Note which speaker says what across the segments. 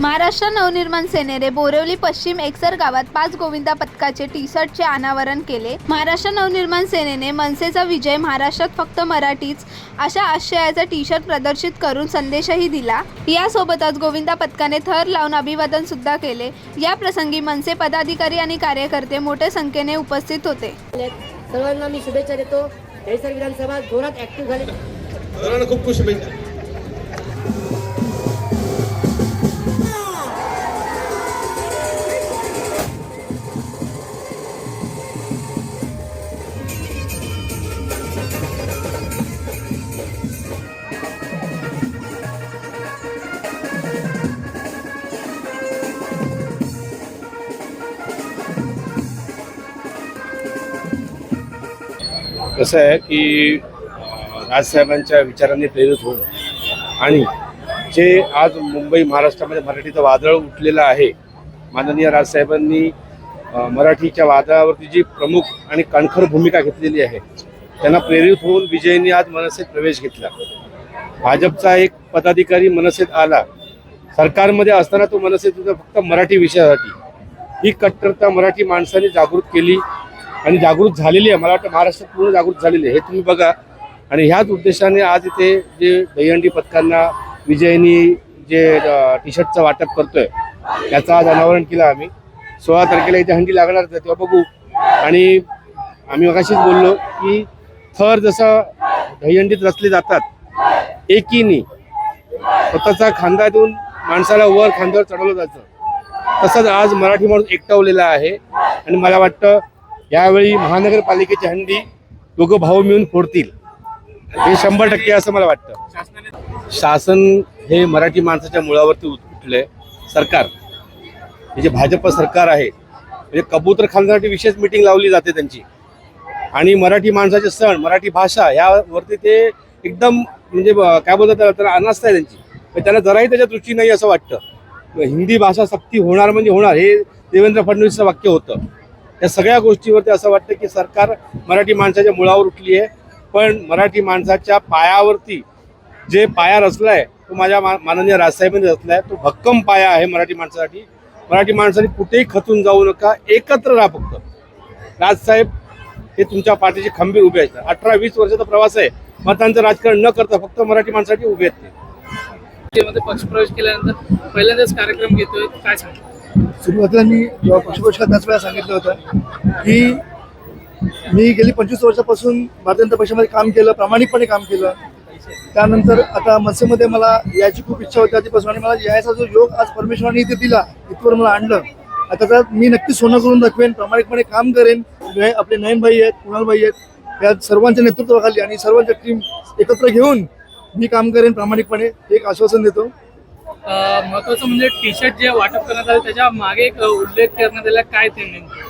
Speaker 1: महाराष्ट्र नवनिर्माण सेनेने बोरिवली पश्चिम एकसर गावात पाच गोविंदा पथकाचे टी शर्टचे अनावरण केले. महाराष्ट्र नवनिर्माण सेनेने मनसेचा विजय महाराष्ट्रात फक्त मराठीच अशा आशयाचा टी शर्ट प्रदर्शित करून संदेशही दिला. यासोबतच गोविंदा पथकाने थर लावून अभिवादन सुद्धा केले. या प्रसंगी मनसे पदाधिकारी आणि कार्यकर्ते मोठ्या संख्येने उपस्थित होते.
Speaker 2: सर्वांना मी शुभेच्छा देतो. विधानसभा जोरात ऍक्टिव्ह झाले.
Speaker 3: खूप खूप शुभेच्छा. कसं आहे की राजसाहेबांच्या विचारांनी प्रेरित होऊन आणि जे आज मुंबई महाराष्ट्रामध्ये मराठीचं वादळ उठलेलं आहे माननीय राजसाहेबांनी मराठीच्या वादळावरती जी प्रमुख आणि कणखर भूमिका घेतलेली आहे त्यांना प्रेरित होऊन विजयनी आज मनसेत प्रवेश घेतला. भाजपचा एक पदाधिकारी मनसेत आला. सरकारमध्ये असताना तो मनसेत होता फक्त मराठी विषयासाठी. ही कट्टरता मराठी माणसाने जागृत केली. आणि जागृत झालेली आहे. मला वाटतं महाराष्ट्रात पूर्ण जागृत झालेली आहे. हे तुम्ही बघा. आणि ह्याच उद्देशाने आज इथे जे दहीहंडी पथकांना विजयनी जे टी शर्टचं वाटप करतोय त्याचं आज अनावरण केलं आम्ही. सोळा तारखेला इथे हंडी लागणार तेव्हा बघू. आणि आम्ही मगाशीच बोललो की थर जसं दहीहंडीत रचले जातात एकीनी स्वतःचा खांदा देऊन माणसाला वर खांद्यावर चढवलं जातं तसंच आज मराठी माणूस एकटवलेला आहे. आणि मला वाटतं यावेळी महानगरपालिकेची हंडी दोघं भाऊ मिळून फोडतील. हे शंभर टक्के असं मला वाटतं. शासन हे मराठी माणसाच्या मुळावरती उठले सरकार हे जे भाजप सरकार आहे म्हणजे कबूतर खाण्यासाठी विशेष मिटिंग लावली जाते त्यांची. आणि मराठी माणसाचे सण मराठी भाषा यावरती ते एकदम म्हणजे काय बोलतात त्याला त्याला अनास्था आहे त्यांची. पण त्यांना जराही त्याच्या दृष्टी नाही असं वाटतं. हिंदी भाषा सक्ती होणार म्हणजे होणार हे देवेंद्र फडणवीसचं वाक्य होतं. या सगळ्या गोष्टीवरती असं वाटतं की सरकार मराठी माणसाच्या मुळावर उठली आहे पण मराठी माणसाच्या पायावरती जे पाया रचलाय तो माझ्या मा- माननीय राजसाहेबांनी रचलाय तो भक्कम पाया आहे मराठी माणसासाठी. मराठी माणसाने कुठेही खचून जाऊ नका एकत्र राहा फक्त. राजसाहेब हे तुमच्या पाठीचे खंबीर उभे आहेत. अठरा वीस वर्षाचा प्रवास आहे. मतांचं राजकारण न करता फक्त मराठी माणसासाठी उभे आहेत ते.
Speaker 4: पक्षप्रवेश केल्यानंतर पहिल्यांदाच कार्यक्रम घेतोय. काय सांगतो?
Speaker 5: सुरुवातीला मी जेव्हा त्याच वेळा सांगितलं होतं की मी गेली पंचवीस वर्षापासून भारतीय जनता पक्षामध्ये काम केलं प्रामाणिकपणे काम केलं. त्यानंतर आता मनसेमध्ये मला यायची खूप इच्छा होती आधीपासून आणि मला यायचा जो योग आज परमेश्वराने इथे दिला इथवर मला आणलं. आता मी नक्की सोनं करून दाखवेन प्रामाणिकपणे काम करेन. नय- आपले नयनभाई आहेत कुणालभाई आहेत या सर्वांच्या नेतृत्वाखाली आणि सर्वांच्या टीम एकत्र घेऊन मी काम करेन प्रामाणिकपणे एक आश्वासन देतो.
Speaker 4: महत्वाचं म्हणजे टी शर्ट जे वाटप करण्यात आलं त्याच्यामागे एक उल्लेख करण्यात आला काय ते नेमकं?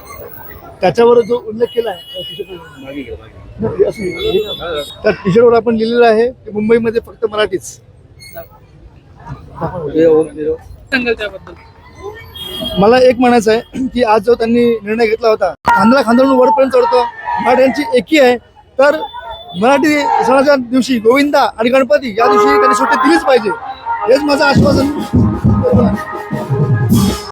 Speaker 5: त्याच्यावर जो उल्लेख केला आहे त्या टी शर्टवर आपण लिहिलेलं आहे की मुंबईमध्ये फक्त मराठीच.
Speaker 4: सांगाल त्याबद्दल.
Speaker 5: मला एक म्हणायचं आहे की आज जो त्यांनी निर्णय घेतला होता खांद्याला खांद्यावरून वरपर्यंत चढतो मराठ्यांची एकी आहे. तर मराठी सणाच्या दिवशी गोविंदा आणि गणपती या दिवशी त्यांनी सुट्टी दिलीच पाहिजे. हेच माझं आश्वासन